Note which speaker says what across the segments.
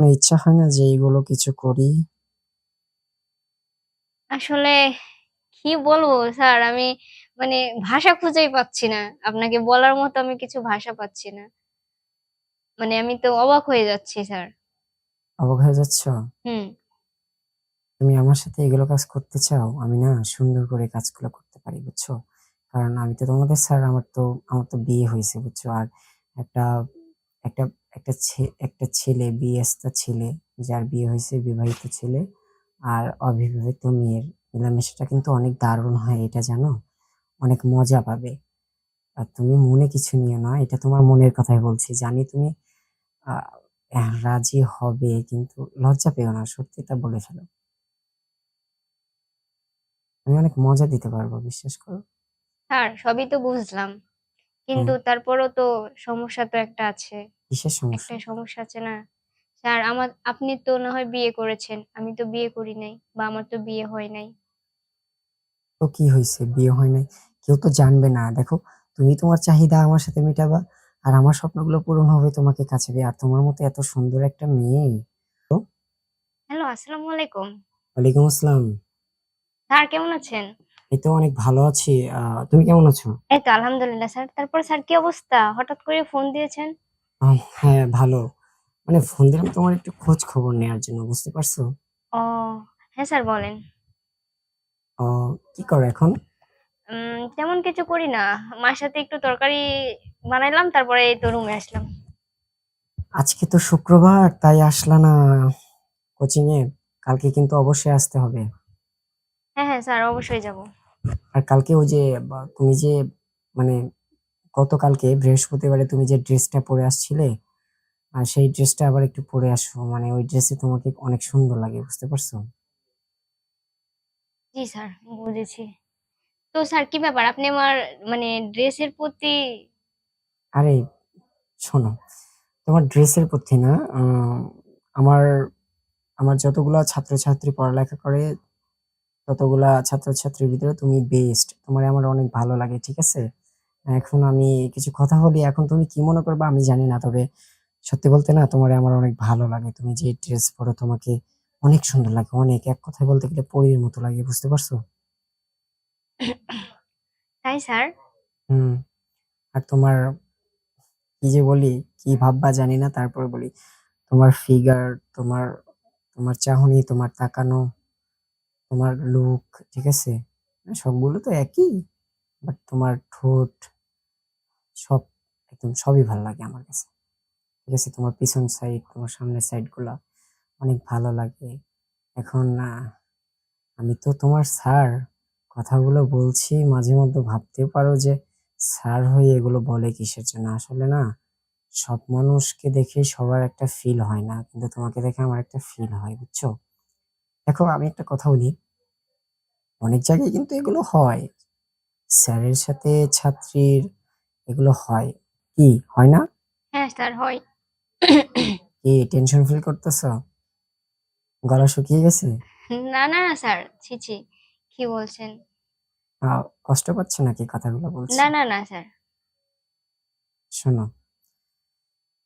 Speaker 1: ইচ্ছা হয় না যে এইগুলো কিছু করি?
Speaker 2: আসলে কি বলব স্যার আমি মানে ভাষা খুঁজেই পাচ্ছি না। আপনাকে বলার মতো আমি কিছু ভাষা পাচ্ছি না। মানে আমি তো অবাক হয়ে যাচ্ছি স্যার।
Speaker 1: অবাক হয়ে যাচ্ছ?
Speaker 2: হুম।
Speaker 1: তুমি আমার সাথে এগুলো কাজ করতে চাও? আমি না সুন্দর করে কাজগুলো করতে পারি, বুঝছ? কারণ আমি তো তোমাদের স্যার আমার তো আমার তো বিয়ে হইছে, বুঝছ? আর একটা একটা একটা একটা ছেলে বিয়েস্তা ছেলে যার বিয়ে হয়েছে বিবাহিত ছেলে আর অবিবাহিত মেয়ের মেলামেশাটা কিন্তু অনেক দারুণ হয় এটা জানো? অনেক মজা পাবে। আর তুমি মনে কিছু নিও না। এটা তোমার মনের কথাই বলছি। জানি তুমি রাজি হবে কিন্তু লজ্জা পেও না। সত্যিটা বলে ফেলো। আমি অনেক মজা দিতে পারব, বিশ্বাস করো।
Speaker 2: স্যার সবই তো বুঝলাম। কিন্তু। তারপরও তো সমস্যা তো একটা আছে।
Speaker 1: কিসের সমস্যা?
Speaker 2: একটা সমস্যা আছে না? স্যার আমার আপনি তো না হয় বিয়ে করেছেন। আমি তো বিয়ে করি নাই বা আমার তো বিয়ে হয় নাই।
Speaker 1: তো কি হইছে? বিয়ে হয় নাই। কেউ তো জানবে না। দেখো, তুমি তোমার চাহিদা আমার সাথে মেটাবা। আর আমার স্বপ্নগুলো পূরণ হবে তোমাকে কাছে পেয়ে। আর তোমার মতো এত সুন্দর একটা মেয়ে
Speaker 2: হ্যালো, আসসালামু আলাইকুম।
Speaker 1: ওয়ালাইকুম আসসালাম।
Speaker 2: স্যার কেমন আছেন?
Speaker 1: এই তো অনেক ভালো আছি। তুমি কেমন আছো?
Speaker 2: এই তো আলহামদুলিল্লাহ স্যার। তারপর স্যার কি অবস্থা? হঠাৎ করে ফোন দিয়েছেন?
Speaker 1: হ্যাঁ, ভালো। মানে ফোন দিলাম তোমার একটু খোঁজ খবর নেয়ার জন্য, বুঝতে পারছ?
Speaker 2: ও হ্যাঁ স্যার বলেন।
Speaker 1: ও কি করো এখন?
Speaker 2: তেমন কিছু করি না। মার সাথে একটু তরকারি বানাইলাম তারপরে এই তো রুমে আসলাম।
Speaker 1: আজকে তো শুক্রবার তাই আসলা না কোচিং এ? কালকে কিন্তু অবশ্যই আসতে হবে।
Speaker 2: হ্যাঁ, হ্যাঁ স্যার অবশ্যই যাব।
Speaker 1: আর কালকে ওই যে বা তুমি যে মানে গতকালকে বৃহস্পতিবারে তুমি যে ড্রেসটা পরে আসছিলে, আর সেই ড্রেসটা আবার একটু পরে আসো। মানে ওই ড্রেসে তোমাকে অনেক সুন্দর লাগে, বুঝতে পারছ?
Speaker 2: জি স্যার বুঝেছি। তো স্যার কি ব্যাপার? আপনি আমার মানে ড্রেসের প্রতি
Speaker 1: আরে শোনো, তোমার ড্রেসের প্রতি না আমার আমার যতগুলো ছাত্রছাত্রী পড়ালেখা করে, ততগুলা ছাত্রছাত্রীর ভিতরে তুমি বেস্ট। তোমার আমার অনেক ভালো লাগে, ঠিক আছে? এখন আমি কিছু কথা বলি, এখন তুমি কি মনে করবা আমি জানি না। তবে সত্যি বলতে না তোমার আমার অনেক ভালো লাগে। তুমি যে ড্রেস পরো তোমাকে অনেক সুন্দর লাগে, অনেক। এক কথায় বলতে গেলে পরীর মতো লাগে, বুঝতে পারছ?
Speaker 2: তাই স্যার?
Speaker 1: হুম। আর তোমার কি যে বলি, কি ভাববা জানি না তারপরে বলি। তোমার ফিগার, তোমার তোমার চাহনি, তোমার তাকানো, তোমার লুক, ঠিক আছে? সবগুলো তো একই। বাট তোমার ঠোঁট সব একদম সবই ভালো লাগে আমার কাছে। ঠিক আছে? তোমার পিছন সাইড, তোমার সামনের সাইডগুলো অনেক ভালো লাগে। এখন আ আমি তো তোমার স্যার। কথাগুলো বলছি মাঝে মধ্যে ভাবতেও পারো যে স্যার হয়ে এগুলো বলে কিসের জন্য? আসলে না সব মানুষকে দেখে সবার একটা ফিল হয় না। কিন্তু তোমাকে দেখে আমার একটা ফিল হয়, বুঝছ? দেখো আমি একটা কথা বলি। অনেক জায়গায় কিন্তু এগুলো হয়। স্যারের সাথে ছাত্রীর এগুলো হয়। কি হয় না?
Speaker 2: হ্যাঁ স্যার হয়।
Speaker 1: কি টেনশন ফিল করতেছো? গলা শুকিয়ে গেছে?
Speaker 2: না, না, স্যার। ছি, ছি। কি বলছেন?
Speaker 1: আ কষ্ট পাচ্ছ নাকি কথাগুলো বলছি?
Speaker 2: না, না, না স্যার।
Speaker 1: শোনো,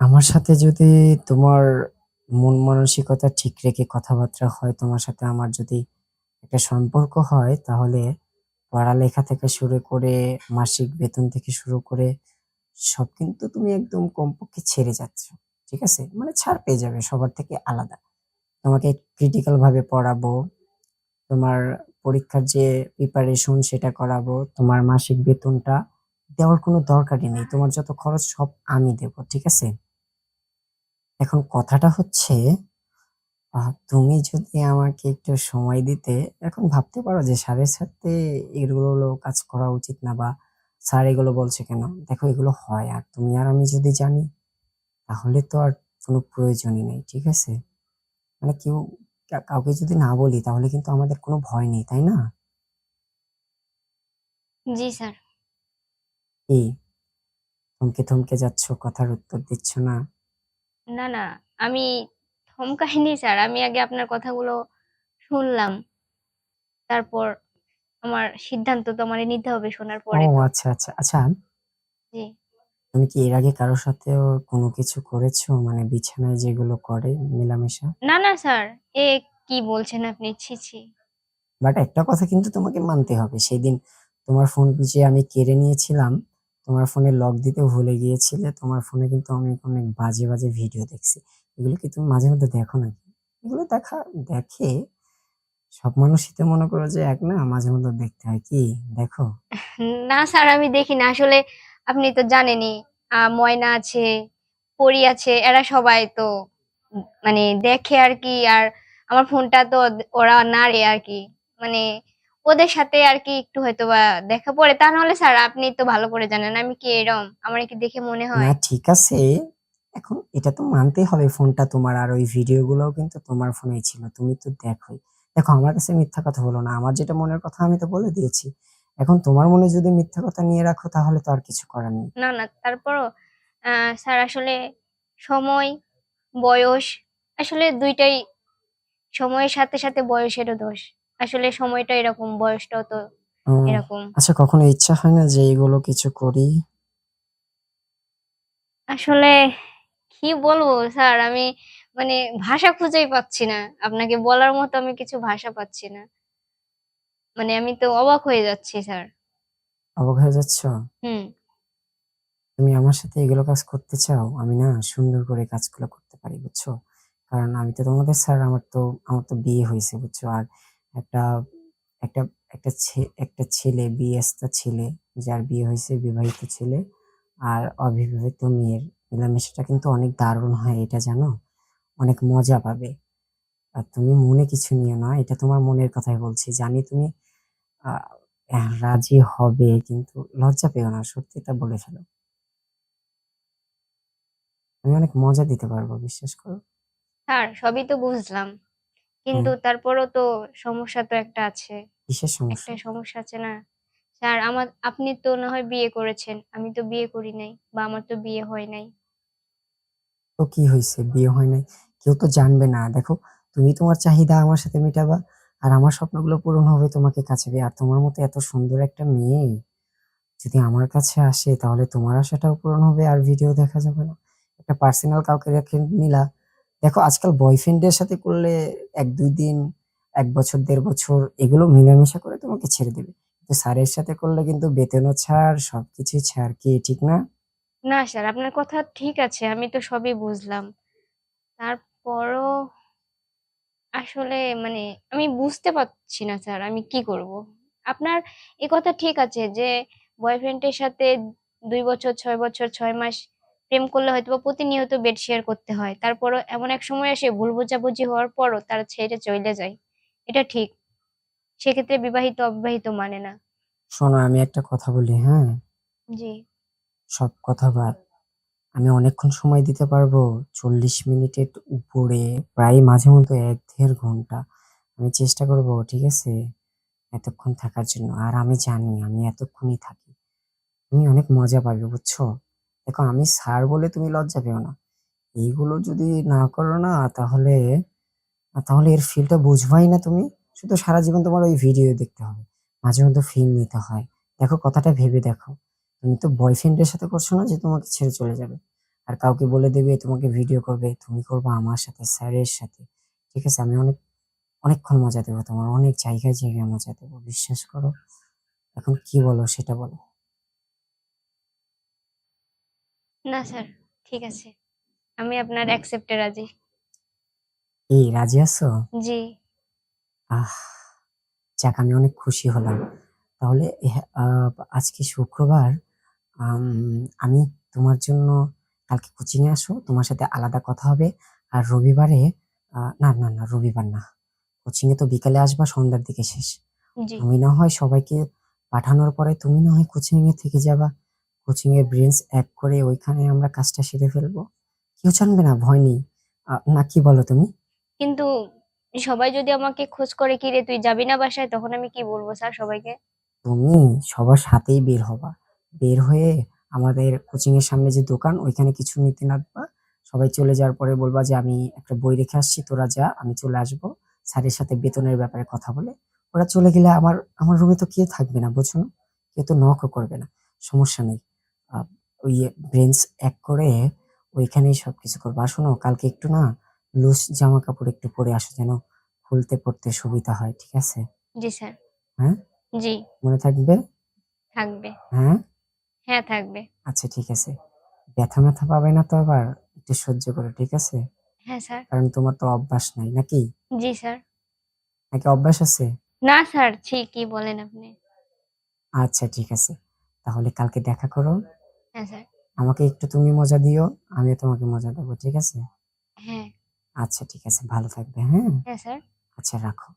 Speaker 1: আমার সাথে যদি তোমার মন মানসিকতা ঠিক রেখে কথাবার্তা হয়, তোমার সাথে আমার যদি একটা সম্পর্ক হয়, তাহলে পড়ালেখা থেকে শুরু করে মাসিক বেতন থেকে শুরু করে সব কিন্তু তুমি একদম কমপক্ষে ছেড়ে যাচ্ছ। ঠিক আছে? মানে ছাড় পেয়ে যাবে সবার থেকে আলাদা। তোমাকে ক্রিটিক্যাল ভাবে পড়াবো। তোমার পরীক্ষার যে প্রিপারেশন সেটা করাবো। তোমার মাসিক বেতনটা দেওয়ার কোনো দরকারই নেই। তোমার যত খরচ সব আমি দেব। ঠিক আছে? এখন কথাটা হচ্ছে তুমি যদি আমাকে একটু সময় দিতে এখন ভাবতে পারো যে স্যারের সাথে এগুলো কাজ করা উচিত না বা স্যার এগুলো বলছে কেন? দেখো এগুলো হয়। আর তুমি আর আমি যদি জানি তাহলে তো আর কোনো প্রয়োজনই নেই। ঠিক আছে? মানে কেউ কাউকে যদি না বলি তাহলে কিন্তু আমাদের কোনো ভয় নেই, তাই না?
Speaker 2: জি স্যার।
Speaker 1: কি? থমকে, থমকে যাচ্ছ, কথার উত্তর দিচ্ছ না?
Speaker 2: না, না। আমি থমকাইনি স্যার। আমি আগে আপনার কথাগুলো শুনলাম। তারপর আমার সিদ্ধান্ত তো আমারে নিতে হবে শোনার
Speaker 1: ও
Speaker 2: পরে তো।
Speaker 1: আচ্ছা, আচ্ছা। আচ্ছা
Speaker 2: জি।
Speaker 1: তুমি কি এর আগে কারও সাথেও কোনো কিছু করেছ? মানে বিছানায় যেগুলো করে মেলামেশা?
Speaker 2: না, না স্যার। এ কি বলছেন আপনি? ছি, ছি।
Speaker 1: বাট একটা কথা কিন্তু তোমাকে মানতে হবে। সেদিন তোমার ফোন যে আমি কেড়ে নিয়েছিলাম, তোমার ফোনে লক দিতে ভুলে গিয়েছিলে। তোমার ফোনে কিন্তু আমি অনেক বাজে, বাজে ভিডিও দেখছি। এগুলো কি তুমি মাঝে মধ্যে দেখো নাকি? এগুলো দেখা দেখে। সব মানুষই তো মনে করো যে এক না, মাঝে মধ্যে দেখতে হয়। কি দেখো?
Speaker 2: না স্যার আমি দেখি না। আসলে আপনি তো জানেনই আ ময়না আছে, পরী আছে এরা সবাই তো মানে দেখে আর কি আর আমার ফোনটা তো ওরা নাড়ে আর কি মানে ওদের সাথে আর কি একটু হয়তো বা দেখা পড়ে। তা নাহলে স্যার আপনি তো ভালো করে জানেন আমি কি এরম? আমার কি দেখে মনে হয় না?
Speaker 1: ঠিক আছে। এখন এটা তো মানতেই হবে ফোনটা তোমার আর ওই ভিডিও গুলোও কিন্তু তোমার ফোনেই ছিল। তুমি তো দেখোই। দেখো আমার কাছে মিথ্যা কথা বলো না। আমার যেটা মনের কথা আমি তো বলে দিয়েছি। এখন তোমার মনে যদি মিথ্যা কথা নিয়ে রাখো তাহলে তো আর কিছু করার নেই।
Speaker 2: না, না তারপরও স্যার আসলে সময়, বয়স আসলে দুইটাই সময়ের সাথে, সাথে বয়সেরও দোষ। আসলে সময়টা এরকম, বয়সটাও তো এরকম।
Speaker 1: আচ্ছা কখনো ইচ্ছা হয় না যে এগুলো কিছু করি?
Speaker 2: আসলে কি বলব স্যার? আমি মানে ভাষা খুঁজেই পাচ্ছি না। আপনাকে বলার মতো আমি কিছু ভাষা পাচ্ছি না। মানে আমি তো অবাক হয়ে যাচ্ছি স্যার।
Speaker 1: অবাক হয়ে যাচ্ছ?
Speaker 2: হুম।
Speaker 1: তুমি আমার সাথে এগুলো কাজ করতে চাও? আমি না সুন্দর করে কাজগুলো করতে পারি, বুঝছ? কারণ আমি তো তোমাদের স্যার আমার তো আমার তো বিয়ে হয়েছে বুঝছ? আর একটা একটা একটা একটা ছেলে বিয়েস্তা ছেলে যার বিয়ে হয়েছে বিবাহিত ছেলে আর অবিবাহিত মেয়ের মেলামেশাটা কিন্তু অনেক দারুণ হয় এটা জানো? অনেক মজা পাবে। আর তুমি মনে কিছু নিও না। এটা তোমার মনের কথাই বলছি। জানি তুমি রাজি হবে কিন্তু লজ্জা পেও না। সত্যিটা বলে ফেলো। আমি অনেক মজা দিতে পারব, বিশ্বাস করো।
Speaker 2: স্যার সবই তো বুঝলাম। কিন্তু। তারপরও তো সমস্যা তো একটা আছে।
Speaker 1: কিসের সমস্যা?
Speaker 2: একটা সমস্যা আছে না? স্যার আমার আপনি তো না হয় বিয়ে করেছেন। আমি তো বিয়ে করি নাই বা আমার তো বিয়ে হয় নাই।
Speaker 1: তো কি হইছে? বিয়ে হয় নাই। কেউ তো জানবে না। দেখো তুমি তোমার চাহিদা আমার সাথে মেটাবা। আর আমার স্বপ্নগুলো পূরণ হবে তোমাকে কাছে পেয়ে। আর তোমার মতো এত সুন্দর একটা মেয়ে যদি আমার কাছে আসে তাহলে তোমার আশাটাও পূরণ হবে আর ভিডিও দেখা যাবে না। একটা পার্সোনাল কাউকে রেখে নিলা। দেখো আজকাল বয়ফ্রেন্ডের সাথে করলে ১-২ দিন, এক বছর, দেড় বছর এগুলো মিলামেশা করে তোমাকে ছেড়ে দেবে। কিন্তু স্যারের সাথে করলে কিন্তু বেতনও ছাড়, সবকিছুই ছাড়। কি ঠিক না?
Speaker 2: না স্যার আপনার কথা ঠিক আছে। আমি তো সবই বুঝলাম। তারপরও আসলে মানে আমি বুঝতে পারছি না স্যার আমি কি করব? আপনার এ কথা ঠিক আছে যে বয়ফ্রেন্ডের সাথে দুই বছর, ছয় বছর, ছয় মাস প্রেম করলে হয়তোবা প্রতিনিয়ত বেড শেয়ার করতে হয়। তারপরও এমন এক সময় আসে ভুল বোঝাবুঝি হওয়ার পরও তারা ছেড়ে চলে যায়। এটা ঠিক। সেক্ষেত্রে বিবাহিত অবিবাহিত মানে না।
Speaker 1: শোনো আমি একটা কথা বলি, হ্যাঁ?
Speaker 2: জি।
Speaker 1: সব কথা বাদ। আমি অনেকক্ষণ সময় দিতে পারব। ৪০ মিনিটের উপরে প্রায় মাঝে মধ্যে এক দেড় ঘণ্টা। আমি চেষ্টা করব, ঠিক আছে? এতক্ষণ থাকার জন্য। আর আমি জানি আমি এতক্ষণই থাকি। তুমি অনেক মজা পাবে, বুঝছ? দেখো আমি স্যার বলে তুমি লজ্জা পেও না। এইগুলো যদি না করো না তাহলে তাহলে এর ফিলটা বুঝবাই না তুমি। শুধু সারা জীবন তোমার ওই ভিডিও দেখতে হবে। মাঝে মধ্যে ফিল নিতে হয়। দেখো কথাটা ভেবে দেখো। তুমি তো বয়ফ্রেন্ডের সাথে করছ না যে তোমাকে ছেড়ে চলে যাবে। আর কাউকে বলে দেবে তোমাকে ভিডিও করবে। তুমি করবা আমার সাথে, স্যারের সাথে। ঠিক আছে? আমি অনেক অনেকক্ষণ মজা দেবো তোমার। অনেক জায়গায়, জায়গায় মজা দেবো বিশ্বাস করো। এখন কি বলো সেটা বলো।
Speaker 2: না স্যার ঠিক আছে। আমি আপনার অ্যাকসেপ্ট রাজি।
Speaker 1: কি রাজি আছো?
Speaker 2: জি।
Speaker 1: আহ! যাক আমি অনেক খুশি হলাম। তাহলে আজকে শুক্রবার আম তোমার জন্য কালকে কোচিং এ আসো। তোমার সাথে আলাদা কথা হবে। আর রবিবারে না, না, না রবিবার না। কোচিং এ তো বিকালে আসবা সন্ধ্যার দিকে শেষ। তুমি না হয় সবাইকে পাঠানোর পরে তুমি না হয় কোচিং এ থেকে যাবা। কোচিং এর ব্রেইনস এক করে ওইখানে আমরা কাজটা সেরে ফেলব। কেউ জানবে না, ভয় নেই। না কি বলো তুমি?
Speaker 2: কিন্তু সবাই যদি আমাকে খোঁজ করে, কি রে তুই যাবি না বাসায়?" তখন আমি কি বলব স্যার সবাইকে?
Speaker 1: তুমি সবার সাথেই বের হবা। বের হয়ে আমাদের কোচিং এর সামনে যে দোকান ওইখানে কিছু নিতে নামবা। সবাই চলে যাওয়ার পরে বলবা যে, "আমি একটা বই রেখে আসছি, তোরা যা, আমি চলে আসব।" স্যারের সাথে বেতনের ব্যাপারে কথা বলে। ওরা চলে গেলে আমার আমার রুমে তো কেউ থাকবে না, বুঝো না? কেউ তো নকও করবে না। সমস্যা নেই। ওই ব্রেঞ্চ এক করে ওইখানেই সবকিছু করব। আর শোনো কালকে একটু না লুজ জামা কাপড় একটু পরে আসো যেন খুলতে পড়তে সুবিধা হয় ঠিক আছে?
Speaker 2: জি স্যার।
Speaker 1: হ্যাঁ?
Speaker 2: জি।
Speaker 1: মনে থাকবে?
Speaker 2: থাকবে।
Speaker 1: হ্যাঁ?
Speaker 2: হ্যাঁ থাকবে।
Speaker 1: আচ্ছা ঠিক আছে। ব্যথা ব্যথা পাবে না তো আবার? একটু সহ্য করো ঠিক আছে?
Speaker 2: হ্যাঁ স্যার।
Speaker 1: কারণ তোমার তো অভ্যাস নাই নাকি?
Speaker 2: জি স্যার।
Speaker 1: নাকি অভ্যাস আছে?
Speaker 2: না স্যার ঠিকই বলেন আপনি।
Speaker 1: আচ্ছা ঠিক আছে। তাহলে কালকে দেখা করো।
Speaker 2: হ্যাঁ স্যার।
Speaker 1: আমাকে একটু তুমি মজা দিও আমি তোমাকে মজা দেবো ঠিক আছে?
Speaker 2: হ্যাঁ।
Speaker 1: আচ্ছা ঠিক আছে ভালো থাকবে হ্যাঁ?
Speaker 2: হ্যাঁ স্যার।
Speaker 1: আচ্ছা রাখো।